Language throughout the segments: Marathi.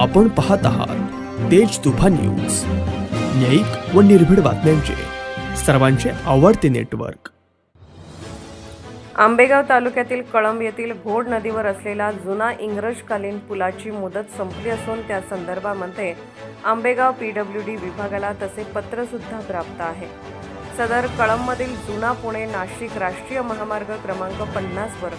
आपण पाहत आहात तेज तुफान न्यूज. न्यायिक व निर्भीड बातम्यांचे. सर्वांचे आवडते नेटवर्क. आंबेगाव तालुक्यातील कळंब येथील घोड नदीवर असलेला जुना इंग्रजकालीन पुलाची मुदत संपली असून त्या संदर्भामध्ये आंबेगाव पीडब्ल्यू डी विभागाला तसे पत्रसुद्धा प्राप्त आहे. सदर कळंबमधील जुना पुणे नाशिक राष्ट्रीय महामार्ग क्रमांक पन्नासवर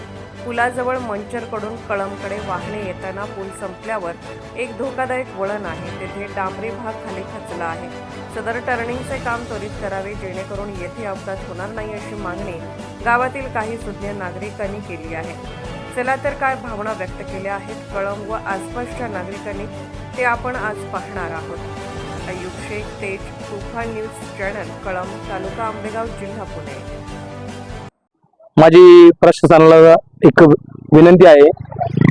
पुलाजवळ मंचरकडून कळमकडे वाहने येताना पूल संपल्यावर एक धोकादायक वळण आहे. तेथे डांबरी भाग खाली खचला आहे. सदर टर्निंगचे काम त्वरित करावे जेणेकरून येथे अपघात होणार नाही अशी मागणी गावातील काही सुज्ञ नागरिकांनी केली आहे. चला तर काय भावना व्यक्त केल्या आहेत? कळंब व आसपासच्या नागरिकांनी ते आपण आज पाहणार आहोत. अयुब शेख तेज तुफान न्यूज चॅनल कळंब तालुका आंबेगाव जिल्हा पुणे. माझी प्रशासनाला एक विनंती आहे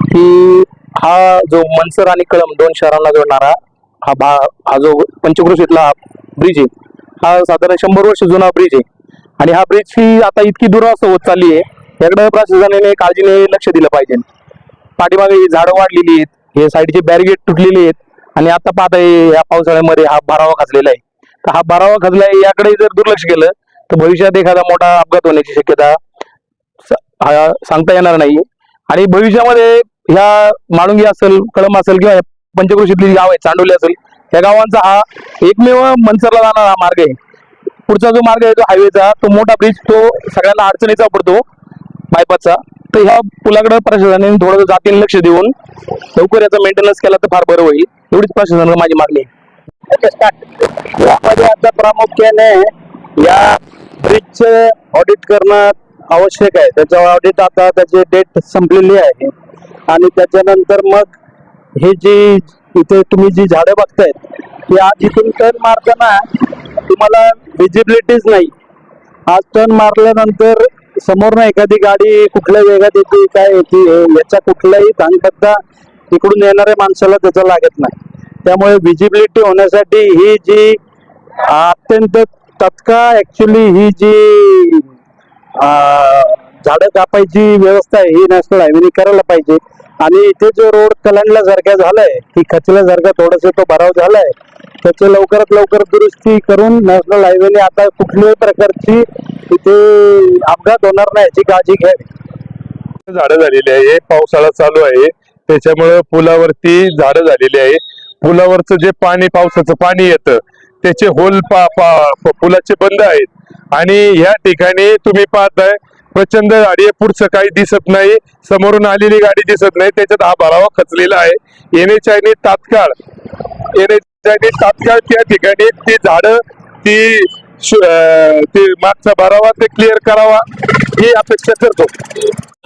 की हा जो मनसर आणि कळम दोन शहरांना जोडणारा हा भा हा जो पंचक्रोशीतला ब्रिज आहे हा साधारण शंभर वर्ष जुना ब्रिज आहे. आणि हा ब्रिज ही आता इतकी दुरावस्था होत चालली आहे याकडे प्रशासनाने काळजीने लक्ष दिलं पाहिजे. पाठीमागे झाडं वाढलेली आहेत हे साईडचे बॅरिगेट तुटलेले आहेत आणि आता पाहता या पावसाळ्यामध्ये हा भरावा खाजलेला आहे. तर हा भरावा खाजला आहे याकडे जर दुर्लक्ष केलं तर भविष्यात एखादा मोठा अपघात होण्याची शक्यता सांगता येणार नाही आणि भविष्यामध्ये ह्या माळुंगी असेल कळम असेल किंवा पंचक्रोशीतली गाव आहे चांडोली असेल या गावांचा हा एकमेव मनसरला जाणारा हा मार्ग आहे. पुढचा जो मार्ग आहे तो हायवेचा तो मोठा ब्रिज तो सगळ्यांना अडचणीचा पडतो बायपासचा. तर ह्या पुलाकडे प्रशासनाने थोडं जातीने लक्ष देऊन लवकर याचा मेंटेनन्स केला तर फार बरं होईल. एवढीच प्रशासनाला माझी मागणी आहे. आता प्रामुख्याने या ब्रिजचं ऑडिट करणं आवश्यक आहे. त्याचं ऑडिट आता त्याची डेट संपलेली आहे. आणि त्याच्यानंतर मग हे जी इथे तुम्ही जी झाडं बघतायत ती आज इथून टर्न मारताना तुम्हाला विजिबिलिटीच नाही. आज टर्न मारल्यानंतर समोरनं एखादी गाडी कुठल्या वेगात येते काय येते याचा कुठलाही धांगपत्ता इकडून येणाऱ्या माणसाला त्याचा लागत नाही. त्यामुळे विजिबिलिटी होण्यासाठी ही जी अत्यंत तत्काळ ऍक्च्युली ही जी झाडं कापायची व्यवस्था आहे ही नॅशनल हायवेने करायला पाहिजे. आणि इथे जो रोड कलांडल्यासारखा झालाय की खचल्यासारखा थोडस तो भराव झालाय त्याची लवकरात लवकर दुरुस्ती करून नॅशनल हायवेने आता कुठल्याही प्रकारची इथे अपघात होणार नाही याची काळजी घ्यावी. झाडं झालेली आहे पावसाळा चालू आहे त्याच्यामुळे पुलावरती झाडं झालेली आहे. पुलावरचं जे पाणी पावसाचं पाणी येतं त्याचे होल पा पा पुलाचे बंद आहेत. आणि ह्या ठिकाणी तुम्ही पाहताय प्रचंड गाडी आहे. पुढचं काही दिसत नाही. समोरून आलेली गाडी दिसत नाही. त्याच्यात हा भरावा खचलेला आहे. येण्याच्या तात्काळ येण्याच्या तात्काळ त्या ठिकाणी ती झाडं ती शु- ते मागचा भरावा ते क्लिअर करावा. ही अपेक्षा करतो.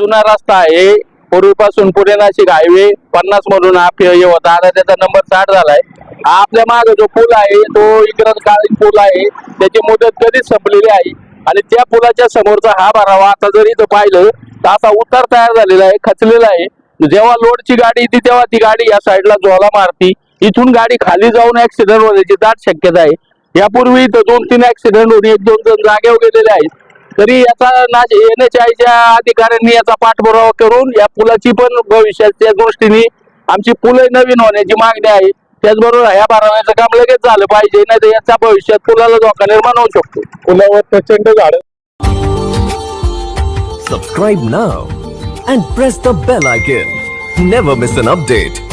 जुना रस्ता आहे. पूर्वीपासून पुणे नाशिक हायवे पन्नास मधून हा होता. आता त्याचा नंबर साठ झालाय. आपल्या मागे जो पूल आहे तो इंग्रजकालीन पूल आहे. त्याची मुदत कधीच संपलेली आहे आणि त्या पुलाच्या समोरचा हा भरावा आता जर इथं पाहिलं तर असा उतार तयार झालेला आहे खचलेला आहे. जेव्हा लोडची गाडी येते तेव्हा ती गाडी या साईडला ज्वाला मारती. इथून गाडी खाली जाऊन ऍक्सिडेंट होण्याची दाट शक्यता आहे. यापूर्वी इथं दोन तीन ऍक्सिडेंट होऊन एक दोन जण जागेवर गेलेले आहेत. तरी याचा नाश एनएचआयच्या अधिकाऱ्यांनी याचा पाठपुरावा करून या पुलाची पण भविष्याच्या दृष्टीने आमची पुलं नवीन होण्याची मागणी आहे. त्याचबरोबर या बाराव्याचं काम लगेच झालं पाहिजे नाही तर याचा भविष्यात पुलाला धोका निर्माण होऊ शकतो पुलावर प्रचंड झाडं Subscribe now and press the bell icon. Never miss an update.